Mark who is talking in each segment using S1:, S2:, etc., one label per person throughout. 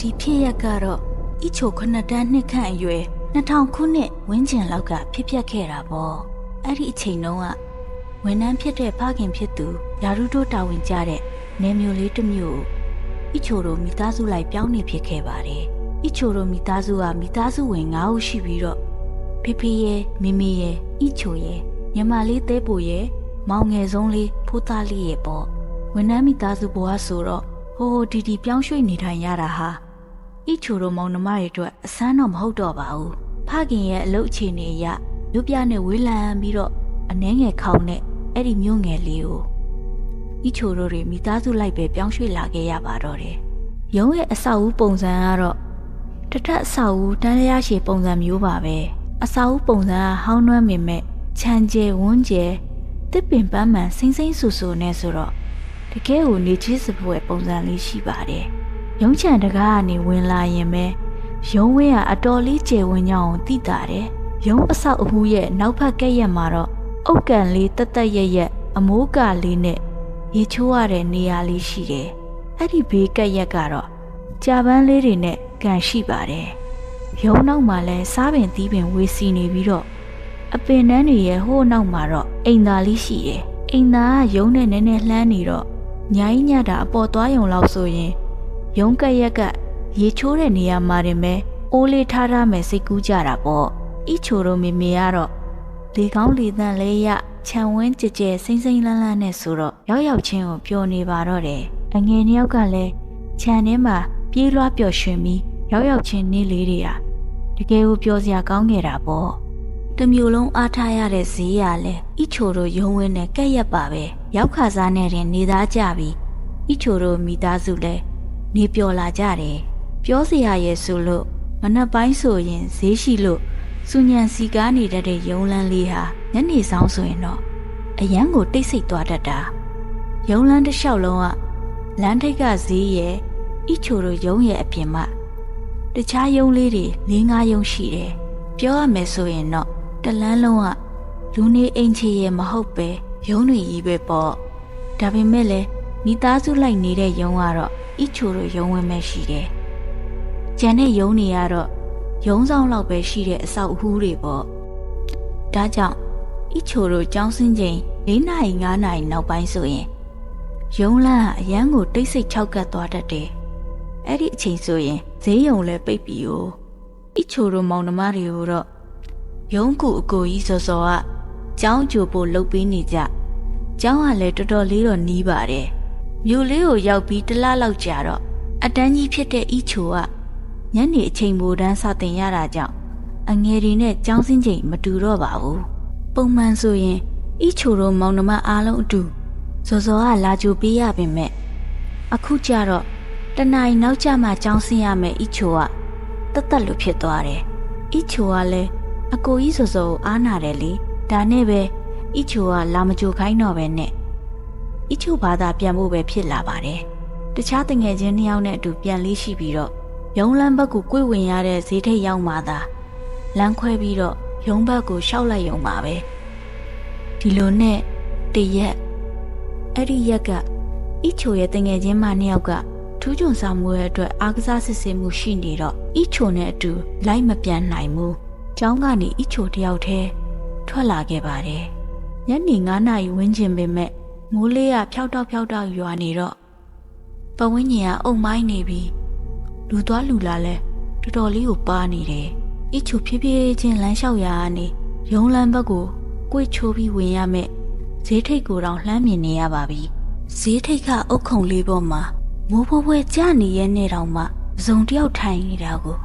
S1: ဒီဖြစ်ရက်ကတော့ဤချိုခုနှစ်တန်းနှစ်ခန့်အရွယ်2000ခုနှစ်ဝန်းကျင်လောက်ကဖြစ်ပျက်ခဲ့တာပေါ့အဲ့ဒီအချိန်တုန်းကဝန်ထမ်းဖြစ်တဲ့ဖခင်ဖြစ်သူယာရုတိုးတာဝန်ကျတဲ့နေမျိုးလေးတစ်မျိုးကိုဤချိုတို့မိသားစုလိုက်ပြောင်းနေဖြစ်ခဲ့ပါတယ်ဤချိုတို့မိသားစုကမိသားစုဝင်9ဦးရှိပြီးတော့ဖေဖေရဲ့မိမိရဲ့ဤချိုရဲ့ညီမလေးသေးပူရဲ့မောင်ငယ်ဆုံးလေးဖိုးသားလေးရဲ့ပေါ့ဝန်ထမ်းမိသားစုဘဝဆိုတော့ဟိုဟိုဒီဒီပြောင်းရွှေ့နေထိုင်ရတာဟာ ဤချိုတို့မောင်နှမတွေအတွက်အဆန်းတော့မဟုတ်တော့ပါဘူးဖခင်ရဲ့အလုပ်အခြေအနေအရမြို့ပြနဲ့ဝေးလံပြီးတော့အနှဲငယ်ခေါင်းနဲ့အဲ့ဒီမြို့ငယ်လေးကိုဤချိုတို့တွေမိသားစုလိုက်ပဲပြောင်းရွှေ့လာခဲ့ရပါတော့တယ်ရုံးရဲ့အဆောက်အဦပုံစံကတော့တထက်အဆောက်အဦတန်းလျားရှည်ပုံစံမျိုးပါပဲအဆောက်အဦပုံစံကဟောင်းနှွမ်းမိမဲ့ခြံကျဲဝန်းကျဲတစ်ပင်ပန်းမှန်စိမ့်စိမ့်ဆူဆူနဲ့ဆိုတော့တကယ်ကိုနေချစ်စပွဲပုံစံလေးရှိပါတယ် ရုံးချံတကားကနေဝင်လာရင်ပဲရုံးဝင်းကအတော်လေးကျယ်ဝန်းကြောင်းကိုသိတာတယ်ရုံးအဆောက်အဦရဲ့နောက်ဖက်ကဲ့ရက်မှာတော့အုတ်ကန်လေးတက်တက်ရက်ရက်အမိုးကလေးနဲ့ရေချိုးရတဲ့နေရာလေးရှိတယ်အဲ့ဒီဘေးကက်ရက်ကတော့ကြာပန်းလေးတွေနဲ့ကန်ရှိပါတယ်ရုံးနောက်မှာလဲစားပင်သီးပင်ဝေစီနေပြီးတော့အပင်နှန်းတွေရဲ့ဟိုးနောက်မှာတော့အိမ်သားလေးရှိတယ်အိမ်သားကရုံးနဲ့နည်းနည်းလှမ်းနေတော့ညာကြီးညတာအပေါ်သွားရုံလောက်ဆိုရင် ရုံးကက်ရက်ကရေချိုးတဲ့နေရာမှာတင်ပဲအိုးလေးထားထားမယ်စိတ်ကူးကြတာပေါ့ဤချိုတို့မေမေကတော့လေကောင်းလေသန့်လေးရခြံဝင်းကြကြဲစိမ့်စိမ့်လန်းလန်းနဲ့ဆိုတော့ရောက်ရောက်ချင်းကိုပျော်နေပါတော့တယ်အငယ်နှစ်ယောက်ကလည်းခြံထဲမှာပြေးလွှားပျော်ရွှင်ပြီးရောက်ရောက်ချင်းနေလေးတွေဟာတကယ်ကိုပျော်စရာကောင်းခဲ့တာပေါ့တမျိုးလုံးအားထားရတဲ့ဈေးရလဲဤချိုတို့ရုံဝင်းနဲ့ကက်ရက်ပါပဲရောက်ခါစားနဲ့တင်နေသားကြပြီးဤချိုတို့မိသားစုလဲ နေပျော်လာကြတယ်ပြောစရာရဲ့ဆိုလို့မနက်ပိုင်းဆိုရင်ဈေးရှိလို့စူညံစီကားနေတတ်တဲ့ရုံလန်းလေးဟာညနေဆောင်ဆိုရင်တော့အရန်ကိုတိတ်ဆိတ်သွားတတ်တာရုံလန်းတစ်လျှောက်လုံးကလမ်းထိပ်ကဈေးရဲ့ဤချိုတို့ရုံရဲ့အပြင်မှာတခြားရုံလေးတွေ၄၅ရုံရှိတယ်ပြောရမယ်ဆိုရင်တော့တလန်းလုံးကလူနေအိမ်ချေရဲ့မဟုတ်ပဲရုံတွေကြီးပဲပေါ့ဒါပေမဲ့လည်းမိသားစုလိုက်နေတဲ့ရုံကတော့ ဤချိုတို့ရုံဝင်မဲ့ရှိတယ်ကျန်တဲ့ရုံတွေကတော့ရုံဆောင်လောက်ပဲရှိတဲ့အဆောက်အဦတွေပေါ့ဒါကြောင့်ဤချိုတို့ကျောင်းစင်းချိန်၄နာရီ၅နာရီနောက်ပိုင်းဆိုရင်ရုံလန်းကအရန်ကိုတိတ်ဆိတ်ခြောက်ကပ်သွားတတ်တယ်အဲ့ဒီအချိန်ဆိုရင်ဈေးရုံလည်းပိတ်ပြီ哦ဤချိုတို့မောင်နှမတွေကိုတော့ရုံးကူအကိုကြီးစောစောကကျောင်းကြိုဖို့လှုပ်ပေးနေကြကျောင်းကလည်းတော်တော်လေးတော့နီးပါတယ် မြို့လေးကိုရောက်ပြီးတစ်လလောက်ကြာတော့အတန်းကြီးဖြစ်တဲ့ဤချိုကညနေအချိန်မိုးတန်းစတင်ရတာကြောင့်အငယ်တွေနဲ့ကျောင်းစင်းချိန်မတူတော့ပါဘူးပုံမှန်ဆိုရင်ဤချိုတို့မောင်နှမအားလုံးအတူစောစောကလာကြိုပေးရပင်မဲ့အခုကျတော့တနင်္နောက်ကျမှကျောင်းဆင်းရမယ်ဤချိုကတတ်တက်လို့ဖြစ်သွားတယ်ဤချိုကလည်းအကိုကြီးစောစောကိုအားနာတယ်လေဒါနဲ့ပဲဤချိုကလာမကြိုခိုင်းတော့ပဲနဲ့ ဤချိုဘာသာပြန်ဖို့ပဲဖြစ်လာပါတယ်တခြားတငယ်ချင်းနှစ်ယောက်နဲ့အတူပြန်လေးရှိပြီးတော့ရုံးလန်းဘက်ကိုကိုယ်ဝင်ရတဲ့ဈေးထိပ်ရောက်မှသာလမ်းခွဲပြီးတော့ရုံးဘက်ကိုရှောက်လိုက်ရုံပါပဲဒီလိုနဲ့တရက်အဲ့ဒီရက်ကဤချိုရဲ့တငယ်ချင်းမနှစ်ယောက်ကထူးချွန်ဆောင်မှုရဲ့အတွက်အားကစားစစ်ဆေးမှုရှိနေတော့ဤချိုနဲ့အတူလိုက်မပြန်နိုင်ဘူး။ကျောင်းကနေဤချိုတယောက်တည်းထွက်လာခဲ့ပါတယ်။ညနေ9နာရီဝန်းကျင်ပင်မဲ့ မိုးလေးကဖြောက်တော့ဖြောက်တော့ရွာနေတော့ပဝင်းညင်ကအုံမိုင်းနေပြီးလူသွားလူလာလဲတော်တော်လေးကိုပါနေတယ်။ဤချိုဖြည်းဖြည်းချင်းလမ်းလျှောက်ရာကနေရုံးလန်းဘက်ကိုကိုွေချိုးပြီးဝင်ရမယ်။ဈေးထိတ်ကိုတောင်လှမ်းမြင်နေရပါပြီ။ဈေးထိတ်ကအုတ်ခုံလေးပေါ်မှာမိုးဖွဲဖွဲကြနေရဲ့နဲ့တောင်မှစုံတယောက်ထိုင်နေတာကို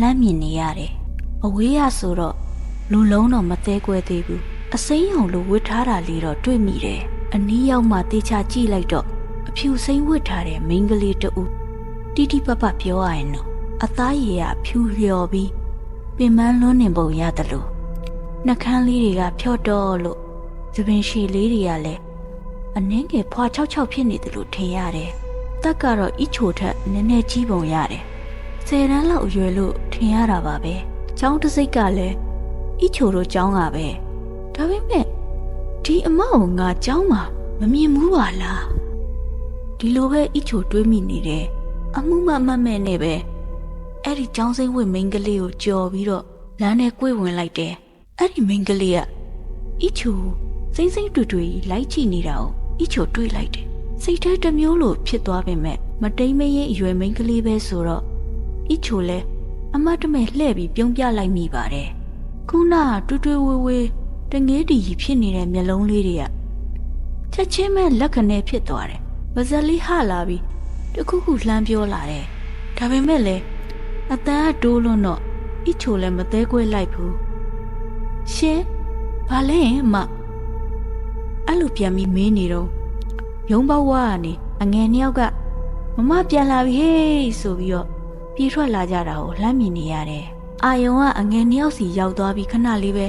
S1: လမ်းမြင်နေရတယ်။အဝေးရဆိုတော့လူလုံးတော့မသေးကွဲသေးဘူး။အစိမ်းအောင်လိုဝစ်ထားတာလေးတော့တွေ့မိတယ်။ အနီးရောက်မှတေချာကြည့်လိုက်တော့အဖြူစိမ့်ဝစ်ထားတဲ့မိန်းကလေးတူတိတိပပပြောရရင်တော့အသားရည်ကဖြူလျော်ပြီးပင်မလွန်းနေပုံရတယ်လို့နှကန်းလေးတွေကဖြော့တော့လို့သပင်ရှည်လေးတွေကလည်းအနှင်းငယ်ဖွာချောက်ချောက်ဖြစ်နေတယ်လို့ထင်ရတယ်။တက်ကတော့ဤချိုထက်နည်းနည်းကြီးပုံရတယ်။ဆယ်တန်းလောက်အရွယ်လို့ထင်ရတာပါပဲ။ကျောင်းတစ်စိတ်ကလည်းဤချိုတို့ကျောင်းကပဲ။ဒါပေမဲ့ ဒီအမကိုငါကျောင်းမှာမမြင်ဘူးပါလား။ဒီလိုပဲဤချိုတွေးမိနေတယ်အမှုမမတ်မဲ့နဲ့ပဲအဲ့ဒီចောင်းစိမ့်ဝတ်မိန်းကလေးကိုကြော်ပြီးတော့လမ်းထဲကိုယ်ဝင်လိုက်တယ်အဲ့ဒီမိန်းကလေးကအီချိုစိမ့်စိမ့်တွေ့တွေ့လိုက်ကြည့်နေတာကိုအီချိုတွေ့လိုက်တယ်စိတ်ထဲတစ်မျိုးလိုဖြစ်သွားပေမဲ့မတိမ်မရင်အရွယ်မိန်းကလေးပဲဆိုတော့အီချိုလဲအမတ်တမဲ့လှဲ့ပြီးပြုံးပြလိုက်မိပါတယ်ခုနကတွေ့တွေ့ဝေးဝေး တငေးတီကြီးဖြစ်နေတဲ့မျက်လုံးလေးတွေကချက်ချင်းပဲလက်ခနဲ့ဖြစ်သွားတယ်ပါဇက်လေးဟလာပြီးတခုခုလှမ်းပြောလာတယ်ဒါပေမဲ့လည်းအတန်းကတိုးလွန်းတော့အီချိုလည်းမသေးခွဲလိုက်ဘူးရှင်ဘာလဲအမအဲ့လိုပြန်ပြီးမင်းနေတော့ရုံးပေါက်ဝါကနေအငယ်နှစ်ယောက်ကမမပြန်လာပြီဟေးဆိုပြီးတော့ပြေးထွက်လာကြတာကိုလှမ်းမြင်နေရတယ်။အာယုံကအငယ်နှစ်ယောက်စီရောက်သွားပြီးခဏလေးပဲ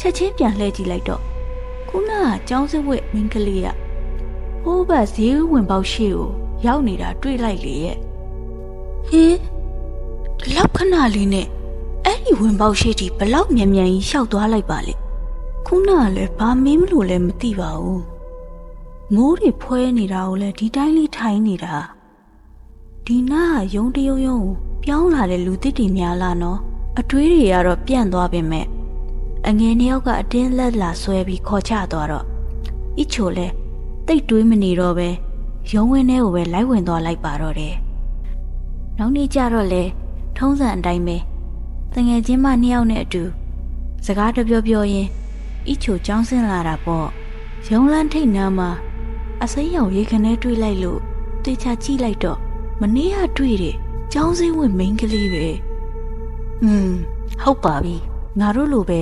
S1: ချက်ချင်းပြန်လှည့်ကြည့်လိုက်တော့ခုနကကျောင်းစဝက်မင်းကလေးကဟိုးဘက်ဈေးဝင်ပေါက်ရှိကိုရောက်နေတာတွေ့လိုက်လေရဲ့။ဟေးဒီလောက်ခဏလေးနဲ့အဲ့ဒီဝင်ပေါက်ရှိတီဘလောက်မြန်မြန်ကြီးရှောက်သွားလိုက်ပါလေခုနကလည်းဘာမင်းမလို့လည်းမသိပါဘူးမိုးတွေဖွဲနေတာကိုလည်းဒီတိုင်းလေးထိုင်နေတာဒီနာကယုံတယုံယုံကိုပြောင်းလာတဲ့လူတစ်တီများလာနော်အတွေးတွေကတော့ပြန့်သွားပင်မဲ့ အငယ်နှစ်ယောက်ကအတင်းလက်လာဆွဲပြီးခေါ်ချသွားတော့အချိုလဲတိတ်တွေးမနေတော့ပဲရုံးဝင်းထဲကိုပဲလိုက်ဝင်သွားလိုက်ပါတော့တယ်နောက်နေ့ကျတော့လေထုံးစံအတိုင်းပဲ တငယ်ချင်းမနှစ်ယောက်နဲ့အတူစကားတပြောပြောရင်းအီချိုចောင်းဆင်းလာတာပေါ့ရုံလန်းထိတ်နားမှာအစိမ်းရောင်ရေခနဲတွေးလိုက်လို့တေချာကြည့်လိုက်တော့မနေ့ကတွေ့တဲ့ចောင်းစင်းဝင်မိန်းကလေးပဲอืมဟုတ်ပါပြီငါတို့လိုပဲ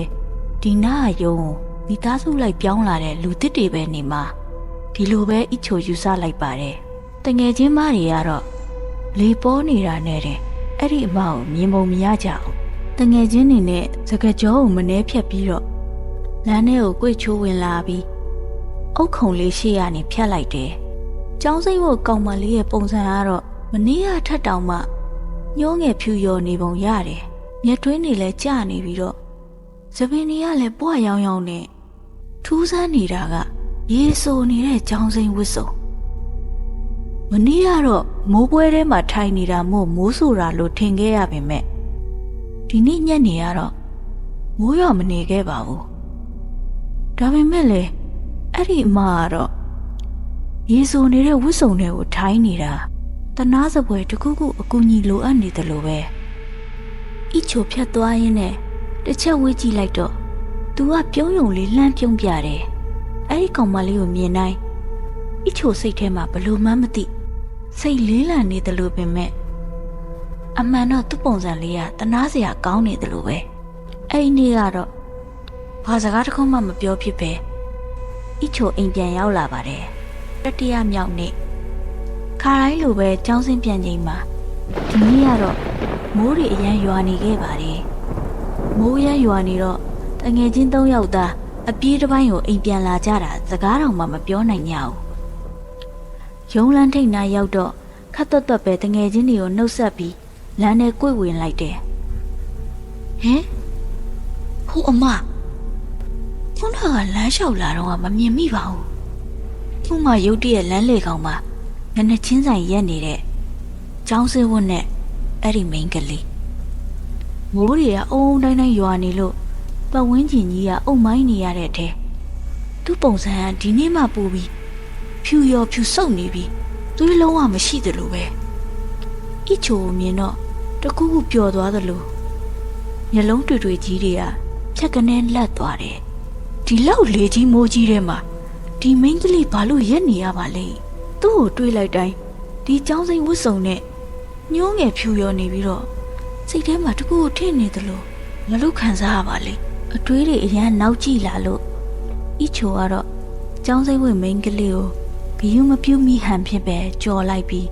S1: ဒီနားကယုံကိုမိသားစုလိုက်ပြောင်းလာတဲ့လူတစ်တွေပဲနေမှာဒီလိုပဲအီချိုယူဆလိုက်ပါတယ်တငယ်ချင်းမတွေကတော့လေပေါ်နေတာနဲ့တဲ့အဲ့ဒီအမကိုမြင်ပုံမရကြအောင်တငယ်ချင်းနေနဲ့စကကြောကိုမနှဲဖြတ်ပြီးတော့လမ်းထဲကိုကြွေချိုးဝင်လာပြီးအုတ်ခုံလေးရှေ့ကနေဖြတ်လိုက်တယ်။ကျောင်းစိမ့်ဖို့ကောင်မလေးရဲ့ပုံစံကတော့မနေ့ကထက်တောင်မှညိုးငယ်ဖြူရော်နေပုံရတယ်။မျက်တွင်းတွေလည်းကျနေပြီးတော့ သပင်တွေကလည်းပွားရောင်ရောင်နဲ့ထူးဆန်းနေတာကရေဆိုနေတဲ့ကျောင်းစိမ့်ဝစ်စုံမနေ့ကတော့မိုးပွဲထဲမှာထိုင်နေတာမို့မိုးဆူတာလို့ထင်ခဲ့ရပေမဲ့ဒီနေ့ညနေကတော့မိုးရွာမနေခဲ့ပါဘူးဒါပေမဲ့လေအဲ့ဒီအမကတော့ရေဆိုနေတဲ့ဝစ်စုံတွေကိုထိုင်းနေတာတနာစပွဲတစ်ခုခုအကူကြီးလိုအပ်နေတယ်လို့ပဲအီချိုဖြတ်သွားရင်းနဲ့ တစ်ချက်ဝေးကြည့်လိုက်တော့သူကပြုံးယုံလေးလှမ်းပြုံးပြတယ်အဲ့ဒီကောင်မလေးကိုမြင်တိုင်းအီချိုစိတ်ထဲမှာဘလို့မှမသိစိတ်လေးလံနေတယ်လို့ပင်မဲ့အမှန်တော့သူ့ပုံစံလေးကတနာစရာကောင်းနေတယ်လို့ပဲအဲ့ဒီနေ့ကတော့ဘာစကားတစ်ခုမှမပြောဖြစ်ပဲအီချိုအိမ်ပြန်ရောက်လာပါတယ်တတိယမြောက်နေ့ခါတိုင်းလိုပဲចောင်းစင်းပြန်ချိန်မှာဒီနေ့ကတော့မိုးတွေအရန်ရွာနေခဲ့ပါတယ် မိုးရန်ရွာနေတော့တငယ်ချင်း၃ယောက်သားအပြေးတစ်ပိုင်းကိုအိမ်ပြန်လာကြတာစကားတော်မှမပြောနိုင်ကြဘူးရုံးလန်းထိတ်နာရောက်တော့ခတ်သွက်သွက်ပဲတငယ်ချင်းတွေကိုနှုတ်ဆက်ပြီးလမ်းထဲကိုယ်ဝင်လိုက်တယ်ဟင်ဟိုအမခုနကလမ်းလျှောက်လာတော့မမြင်မိပါဘူးသူ့မရုတ်တရက်လမ်းလေကောင်မှာငနချင်းဆိုင်ရက်နေတဲ့ចောင်းစင်းဝတ်နဲ့အဲ့ဒီမိန်းကလေး မိုးတွေကအုံတိုင်းတိုင်းရွာနေလို့ပတ်ဝန်းကျင်ကြီးကအုံမိုင်းနေရတဲ့အထဲသူ့ပုံစံကဒီနေ့မှပူပြီးဖြူရောဖြူဆုပ်နေပြီးသွေးလုံးဝမရှိတယ်လို့ပဲအီချိုကိုမြင်တော့တကူးကူပျော်သွားသလိုမျက်လုံးတွေ့တွေ့ကြီးတွေကဖြက်ကနေလက်သွားတယ်ဒီလောက်လေကြီးမိုးကြီးထဲမှာဒီမိန်းကလေးဘာလို့ရက်နေရပါလဲသူ့ကိုတွေးလိုက်တိုင်းဒီចောင်းစိမ့်ဝတ်စုံနဲ့ညှိုးငယ်ဖြူရောနေပြီးတော့ စိတ်ထဲမှာတကူကိုထင်နေသလိုမလို့ခံစားရပါလေအတွေးတွေအရန်နောက်ကြည့်လာလို့အီချိုကတော့ចောင်းစိမ့်ဝတ်မိန်းကလေးကိုဂယုမပြုတ်မိဟန်ဖြစ်ပဲကြော်လိုက်ပြီး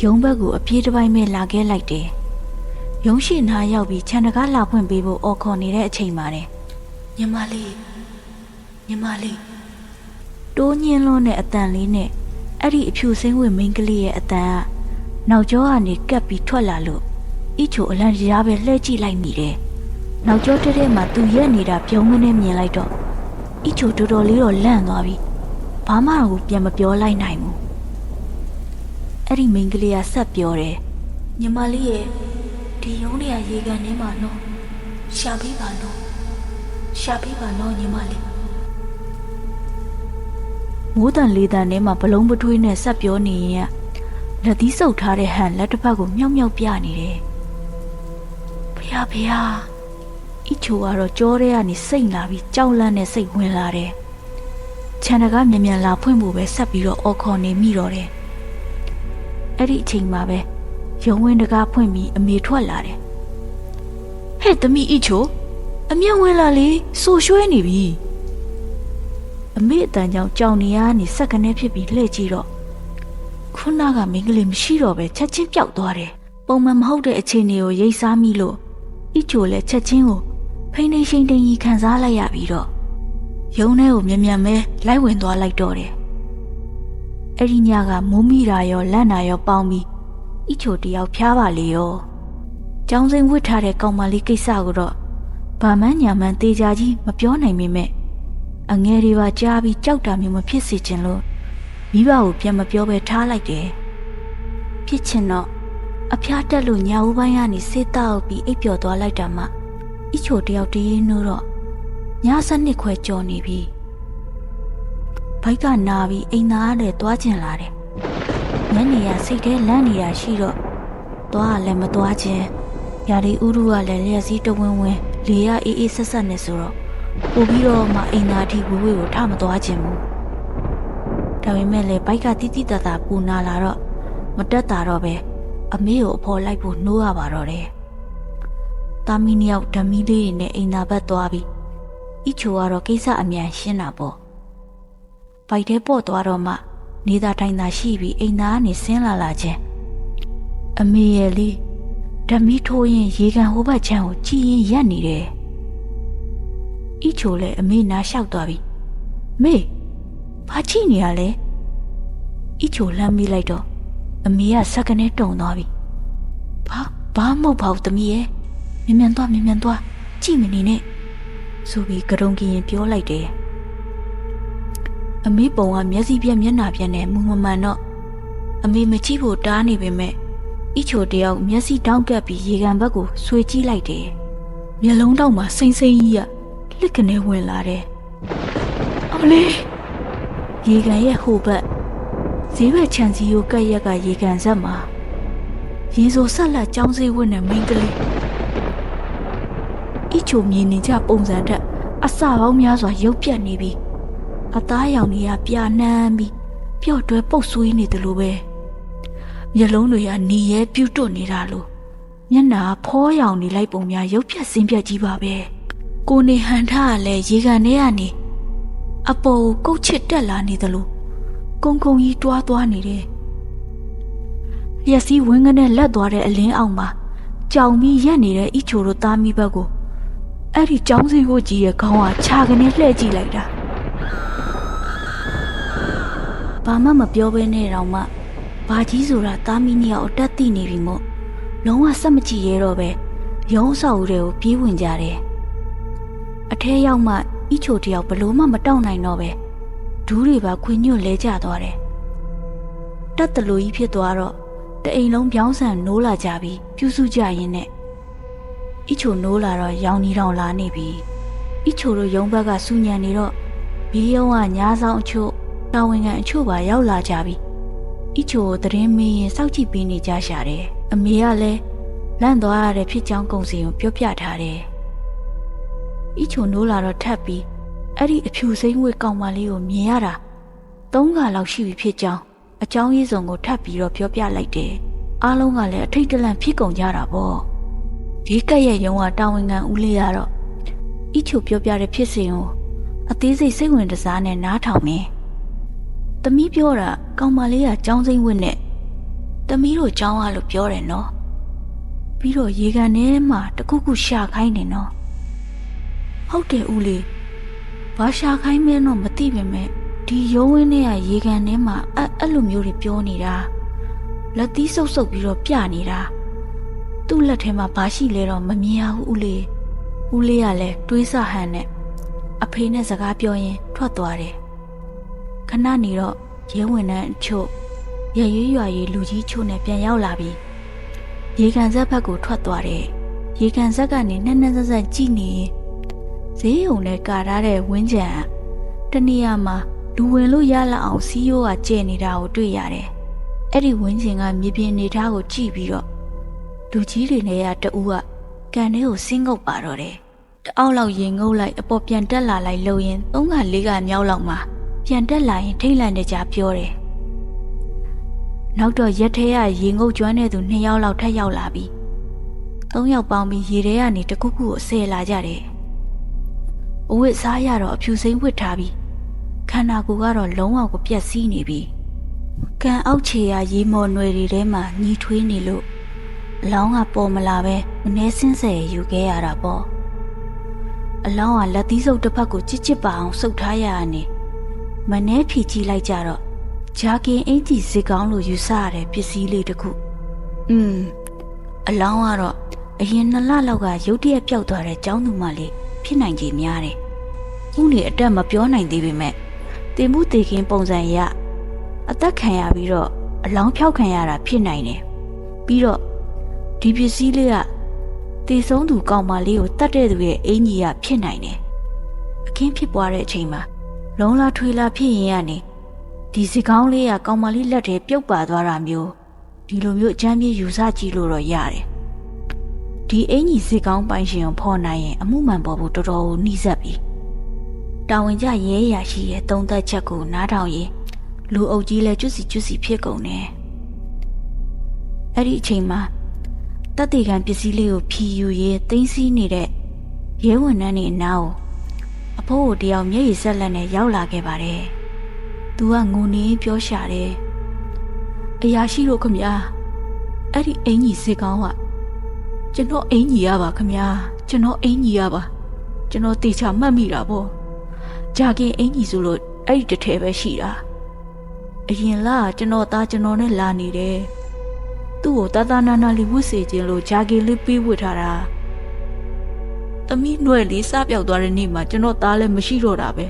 S1: ရုံးဘက်ကိုအပြေးတစ်ပိုင်းပဲလာခဲ့လိုက်တယ်။ရုံးရှိနာရောက်ပြီးခြံတကားလာဖွင့်ပေးဖို့အော်ခေါ်နေတဲ့အချိန်မှာတဲ့ညီမလေးညီမလေးတိုးညင်းလွန်းတဲ့အတန်လေးနဲ့အဲ့ဒီအဖြူစင်းဝင်မိန်းကလေးရဲ့အတန်ကနောက်ကျောကနေကပ်ပြီးထွက်လာလို့ အီချိုအလန့်ရားပဲလှဲကြည့်လိုက်မိတယ်။နောက်ကျောတဲတဲမှာသူရက်နေတာပြုံးမနဲ့မြင်လိုက်တော့အီချိုတော်တော်လေးတော့လန့်သွားပြီ။ဘာမှတော့ပြန်မပြောလိုက်နိုင်ဘူး။အဲ့ဒီမိန်းကလေးကဆက်ပြောတယ်ညီမလေးရဲ့ဒီရုံးတွေကရေကန်ထဲမှာနော်ရှာပေးပါနော်ရှာပေးပါနော်ညီမလေးမိုးတန်လေးတန်ထဲမှာဘလုံးပထွေးနဲ့ဆက်ပြောနေရင်ကလက်သီးဆုပ်ထားတဲ့ဟန်လက်တစ်ဖက်ကိုမြောက်မြောက်ပြနေတယ် ဖះဖះအီချိုကတော့ကြောထဲကနေစိတ်လာပြီးကြောက်လန့်နဲ့စိတ်ဝင်လာတယ်ခြံတကားမြန်မြန်လာဖွင့်ဖို့ပဲဆက်ပြီးတော့အော်ခေါ်နေမိတော့တယ်အဲ့ဒီအချိန်မှာပဲရုံဝင်းတကားဖွင့်ပြီးအမေထွက်လာတယ်ဟဲ့သမီးအီချိုအမျက်ဝင်လာလေစိုးရွှဲနေပြီအမေအတန်ကြောင့်ကြောင်နေရကနေစက်ကနေဖြစ်ပြီးလှည့်ကြည့်တော့ခုနကမိန်းကလေးမရှိတော့ပဲချက်ချင်းပျောက်သွားတယ်ပုံမှန်မဟုတ်တဲ့အခြေအနေကိုရိပ်စားမိလို့ အီချိုလည်းချက်ချင်းကိုဖိနေရှိန်တိန်ကြီးခံစားလိုက်ရပြီးတော့ရုံထဲကိုမြန်မြန်ပဲလိုက်ဝင်သွားလိုက်တော့တယ်အဲ့ဒီညကမိုးမိတာရောလန့်တာရောပေါင်းပြီးအီချိုတယောက်ဖျားပါလေရောကျောင်းစင်ဝစ်ထားတဲ့ကောင်မလေးကိစ္စကိုတော့ဘာမှညာမှန်တေချာကြီးမပြောနိုင်မိမဲ့အငယ်တွေပါကြားပြီးကြောက်တာမျိုးမဖြစ်စေချင်လို့မိဘကိုပြန်မပြောဘဲထားလိုက်တယ်ဖြစ်ချင်တော့ အဖျားတက်လို့ညာဦးပိုင်းကနေစေးတောက်ပြီးအိပ်ပျော်သွားလိုက်တာမှအီချိုတယောက်တည်းနှိုးတော့ညစနစ်ခွဲကြော်နေပြီဘိုက်ကနာပြီးအိမ်သားနဲ့တွားကျင်လာတယ်ညနေရစိတ်ထဲလန့်နေတာရှိတော့သွားလည်းမသွားခြင်းယာဒီဥရုကလည်းလျက်စီးတဝင်းဝင်းလေရအေးအေးဆက်ဆက်နေဆိုတော့ပို့ပြီးတော့မှအိမ်သားအထိဝေးဝေးကိုထမသွားခြင်းဘူးဒါပေမဲ့လည်းဘိုက်ကတိတိတတ်တာပူနာလာတော့မတက်တာတော့ပဲ အမေကိုအဖော်လိုက်ဖို့နှိုးရပါတော့တယ်တာမီနီယောက်ဓမီလေးတွေနဲ့အိမ်သာဘက်သွားပြီးအီချိုကတော့ကိစ္စအမြန်ရှင်းတာပေါ့ဘိုက်ထဲပေါ့သွားတော့မှနေသာတိုင်းသာရှိပြီးအိမ်သားကနေဆင်းလာလာခြင်းအမေရဲ့လေးဓမီထိုးရင်ရေကန်ဟိုဘက်ချမ်းကိုကြည်ရင်ရက်နေတယ်အီချိုလည်းအမေနားလျှောက်သွားပြီမေဘာကြည့်နေရလဲအီချိုလှမ်းမိလိုက်တော့ အမေကစက္ကနဲ့တုံသွားပြီဘာဘာမဟုတ်ပါဘူးသမီးရဲ့မြန်မြန်သွားမြန်မြန်သွားကြည့်မနေနဲ့ဆိုပြီးကရုံကရင်ပြောလိုက်တယ်အမေပုံကမျက်စိပြက်မျက်နှာပြက်နဲ့မူမမှန်တော့အမေမကြည့်ဖို့တားနေပေမဲ့အီချိုတယောက်မျက်စိတောင်းကပ်ပြီးရေကန်ဘက်ကိုဆွေကြည့်လိုက်တယ်မျက်လုံးတောက်မှာစိမ့်စိမ့်ကြီးကလစ်ကနေဝင်လာတယ်အမလေးရေကန်ရဲ့ဟိုဘက် ဈေးဘက်ခြံစည်းကိုကက်ရက်ကရေကန်ဆက်မှာရေစိုးဆက်လက်ကြောင်းစေးဝတ်နဲ့မိန်းကလေးအီချိုမြင်နေကြပုံစံထက်အစပေါင်းများစွာရုပ်ပြတ်နေပြီးအသားရောင်တွေကပြာနှမ်းပြီးပျော့တွဲပုတ်ဆွေးနေတယ်လို့ပဲမျက်လုံးတွေကနေရဲပြူးတွတ်နေတာလို့မျက်နာဖောရောင်နေလိုက်ပုံများရုပ်ပြတ်စင်းပြတ်ကြီးပါပဲကိုနေဟန်ထားကလည်းရေကန်ထဲကနေအပေါ်ကိုကုတ်ချစ်တက်လာနေတယ်လို့ ကုန်းကုန်းကြီးတွားသွားနေတယ်ရက်စီးဝင်းကနေလက်သွားတဲ့အလင်းအောင်မှာကြောင်ပြီးရက်နေတဲ့အီချိုတို့သားမိဘက်ကိုအဲ့ဒီចောင်းစီကိုကြီးရဲ့ခေါင်းကခြာကနေလှည့်ကြည့်လိုက်တာဘာမှမပြောဘဲနဲ့တော့မှဘာကြီးဆိုတာသားမိနှစ်ယောက်အတက်သိနေပြီမို့လုံးဝစက်မကြည့်ရတော့ပဲရုံးဆောက်ဦးတွေကိုပြေးဝင်ကြတယ်အထဲရောက်မှအီချိုတယောက်ဘလို့မှမတောက်နိုင်တော့ပဲ ဒူးတွေပါခွင်ညွတ်လဲကျသွားတယ်တက်တလူကြီးဖြစ်သွားတော့တအိမ်လုံးပြောင်းဆန်နိုးလာကြပြီးပြူးစုကြရင်းနဲ့အီချိုနိုးလာတော့ရောင်နီတောင်လာနေပြီအီချိုတို့ရုံးဘက်ကစူညံနေတော့ဘီယုံကညာဆောင်အချို့တာဝန်ခံအချို့ပါရောက်လာကြပြီအီချိုကိုသတင်းမေးရင်စောက်ကြည့်ပေးနေကြရှာတယ်အမေကလည်းလန့်သွားရတဲ့ဖြစ်ကြောင်းကုံစီကိုပြောပြထားတယ်အီချိုနိုးလာတော့ထပ်ပြီး အဲ့ဒီအဖြူစိမ့်ဝေကောင်မလေးကိုမြင်ရတာသုံးခါလောက်ရှိပြီဖြစ်ကြောင်းအကြောင်းရင်းစုံကိုထပ်ပြီးတော့ပြောပြလိုက်တယ်အားလုံးကလည်းအထိတ်တလန့်ဖြစ်ကုန်ကြတာပေါ့ဒီကက်ရဲ့ရုံးကတာဝန်ခံဦးလေးရတော့အီချိုပြောပြတဲ့ဖြစ်စဉ်ကိုအသေးစိတ်စိတ်ဝင်စားနဲ့နားထောင်နေ။သမီးပြောတာကောင်မလေးကចောင်းစိမ့်ဝစ်နဲ့သမီးတို့ចောင်းရလို့ပြောတယ်နော်။ပြီးတော့ရေကန်ထဲမှာတခုခုရှာခိုင်းနေနော်။ဟုတ်တယ်ဦးလေး။ ဘာရှာခိုင်းမဲတော့မသိပေမဲ့ဒီရုံးဝင်းထဲကရေကန်ထဲမှာအဲ့အဲ့လိုမျိုးတွေပြောနေတာ။လက်သီးဆုပ်ဆုပ်ပြီးတော့ပြနေတာ။သူ့လက်ထဲမှာဘာရှိလဲတော့မမြင်ရဘူးဦးလေး။ဦးလေးကလည်းတွေးဆဟန်နဲ့အဖေနဲ့စကားပြောရင်ထွက်သွားတယ်ခဏနေတော့ရဲဝင်နှန်းအချို့ရရွရွရွလူကြီးချို့နဲ့ပြန်ရောက်လာပြီးရေကန်ဆက်ဘက်ကိုထွက်သွားတယ်ရေကန်ဆက်ကနေနှက်နှက်ဆက်ဆက်ကြည့်နေရင် ဈေးုံနဲ့ကာထားတဲ့ဝင်းကြံတနေရာမှာလူဝင်လို့ရလောက်အောင်စီးရိုးကကျဲနေတာကိုတွေ့ရတယ်အဲ့ဒီဝင်းကျင်ကမြေပြင်နေသားကိုကြည့်ပြီးတော့လူကြီးတွေနဲ့ရတူကကန်ထဲကိုဆင်းငုတ်ပါတော့တယ်တအောက်လောက်ရင်ငုတ်လိုက်အပေါ်ပြန်တက်လာလိုက်လို့ရင်သုံးကလေးကမြောက်လောက်မှာပြန်တက်လာရင်ထိတ်လန့်နေကြပြောတယ်နောက်တော့ရက်ထဲကရေငုတ်ကျွမ်းတဲ့သူနှစ်ယောက်လောက်ထပ်ရောက်လာပြီးသုံးယောက်ပေါင်းပြီးရေထဲကနေတခုခုကိုဆယ်လာကြတယ် အဝတ်စားရတော့အဖြူစိမ့်ဝတ်ထားပြီးခန္ဓာကိုယ်ကတော့လုံးဝကိုပြက်စီးနေပြီကံအောက်ခြေရရေမော်နွယ်တွေထဲမှာညီထွေးနေလို့အလောင်းကပေါ်မလာပဲမနှဲစင်းဆယ်ယူခဲ့ရတာပေါ့အလောင်းကလက်သီးစုပ်တစ်ဖက်ကိုချစ်ချစ်ပါအောင်စုပ်ထားရကနေမနှဲဖြီကြည့်လိုက်ကြတော့ဂျာကင်အင်ဂျီစစ်ကောင်းလိုယူဆရတဲ့ပစ္စည်းလေးတစ်ခုอืมအလောင်းကတော့အရင်နှစ်လလောက်ကရုတ်တရက်ပျောက်သွားတဲ့ចောင်းသူမလေး ဖြစ်နိုင်ကြီးများတယ်။ဦးနေအတက်မပြောနိုင်သေးပေမဲ့တင်မှုတေခင်ပုံစံရအသက်ခံရပြီးတော့အလောင်းဖြောက်ခံရတာဖြစ်နိုင်တယ်။ပြီးတော့ဒီပစ္စည်းလေးကတေဆုံးသူကောင်မလေးကိုတတ်တဲ့သူရဲ့အင်ကြီးကဖြစ်နိုင်တယ်။အခင်းဖြစ်ပွားတဲ့အချိန်မှာလုံလာထွေလာဖြစ်ရင်ကနေဒီစကောင်းလေးကကောင်မလေးလက်ထဲပြုတ်ပါသွားတာမျိုးဒီလိုမျိုးအချမ်းပြေးယူဆကြည့်လို့တော့ရတယ်။ ဒီအင်ကြီးစကောင်းပိုင်ရှင်ကိုဖော်နိုင်ရင်အမှုမှန်ပေါ်ဖို့တော်တော်ကိုနှိစက်ပြီ။တာဝန်ကျရဲရရှိရဲ့သုံးသက်ချက်ကိုနားထောင်ရင်လူအုပ်ကြီးလည်းကျွတ်စီကျွတ်စီဖြစ်ကုန်တယ်။အဲ့ဒီအချိန်မှာတက်တေကန်ပစ္စည်းလေးကိုဖြီယူရေးတင်းစီးနေတဲ့ရဲဝန်ထမ်းတွေအနားကိုအဖိုးကိုတယောက်မျက်ရည်ဆက်လက်နဲ့ရောက်လာခဲ့ပါတယ်။ "तू ကငိုနေပြောရှာတယ်။အရာရှိတို့ခမညာအဲ့ဒီအင်ကြီးစေကောင်းက ကျွန်တော်အင်ကြီးရပါခမညာကျွန်တော်အင်ကြီးရပါကျွန်တော်တေချာမှတ်မိတာပေါ့ဂျာကင်အင်ကြီးဆိုလို့အဲ့ဒီတစ်ထဲပဲရှိတာအရင်လာကျွန်တော်သားကျွန်တော်နဲ့လာနေတယ်သူ့ကိုတာတာနာနာလေးဝတ်စေခြင်းလို့ဂျာကင်လေးပေးဝတ်ထားတာသမီးຫນွယ်လေးစပြောက်သွားတဲ့နေ့မှာကျွန်တော်သားလည်းမရှိတော့တာပဲ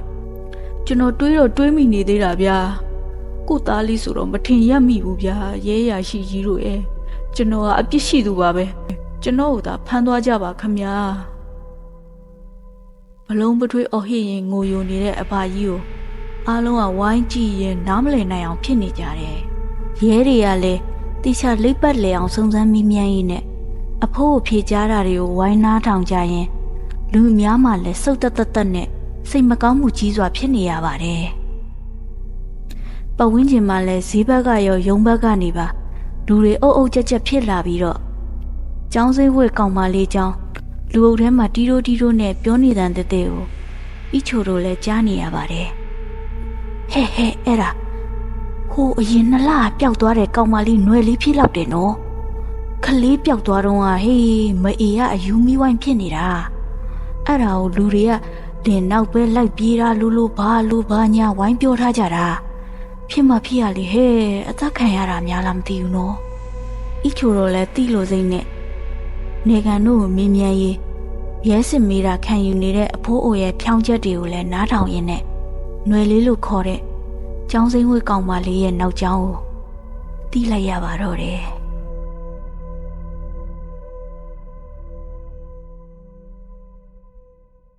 S1: ကျွန်တော်တွေးတော့တွေးမိနေသေးတာဗျာကို့သားလေးဆိုတော့မထင်ရမိဘူးဗျာရဲရရှိကြီးတို့ရဲ့ကျွန်တော်ကအပြစ်ရှိသူပါပဲ ကျွန်တော်ကိုသာဖမ်းသွားကြပါခမညာဘလုံးပထွေးအော်ဟစ်ရင်ငိုယိုနေတဲ့အဖကြီးကိုအားလုံးကဝိုင်းကြည့်ရင်နားမလည်နိုင်အောင်ဖြစ်နေကြတယ်ရဲတွေကလည်းတိချာလိပ်ပတ်လေအောင်စုံစမ်းမိမြန်ရင်းနဲ့အဖိုးကိုဖြေကြတာတွေကိုဝိုင်းနားထောင်ကြရင်လူအများမှလည်းစုတ်တက်တက်တက်နဲ့စိတ်မကောင်းမှုကြီးစွာဖြစ်နေရပါတယ်ပတ်ဝန်းကျင်မှာလည်းဈေးဘက်ကရောရုံဘက်ကနေပါလူတွေအုပ်အုပ်ကြက်ကြက်ဖြစ်လာပြီးတော့ ကျောင်းစိဝက်ကောင်မလေးကျောင်းလူအုပ်ထဲမှာတီးတိုးတီးတိုးနဲ့ပြောနေတဲ့တဲ့တဲ့ကိုအီချိုတို့လည်းကြားနေရပါတယ်ဟဲ့ဟဲ့အဲ့ဒါဟိုအရင်နှစ်လပျောက်သွားတဲ့ကောင်မလေးຫນွယ်လေးဖြစ်လောက်တယ်နော်ခလေးပျောက်သွားတော့ဟာဟေးမအေကအယူမီဝိုင်းဖြစ်နေတာအဲ့ဒါကိုလူတွေကလင်နောက်ပဲလိုက်ပြေးတာလူလူဘာလူဘာညာဝိုင်းပြောထားကြတာဖြစ်မှဖြစ်ရလေဟဲ့အသက်ခံရတာများလားမသိဘူးနော်အီချိုတော့လဲတီးလို့စိမ့်နဲ့ နေကန်တို့ကိုမြင်မြန်ရေးရဲစစ်မေးတာခံယူနေတဲ့အဖိုးအိုရဲ့ဖြောင်းချက်တွေကိုလည်းနားထောင်ရင်းနဲ့ຫນွယ်လေးလို့ခေါ်တဲ့ကျောင်းစိမ့်ဝေးကောင်မလေးရဲ့နောက်ကျောင်းကိုတီးလိုက်ရပါတော့တယ်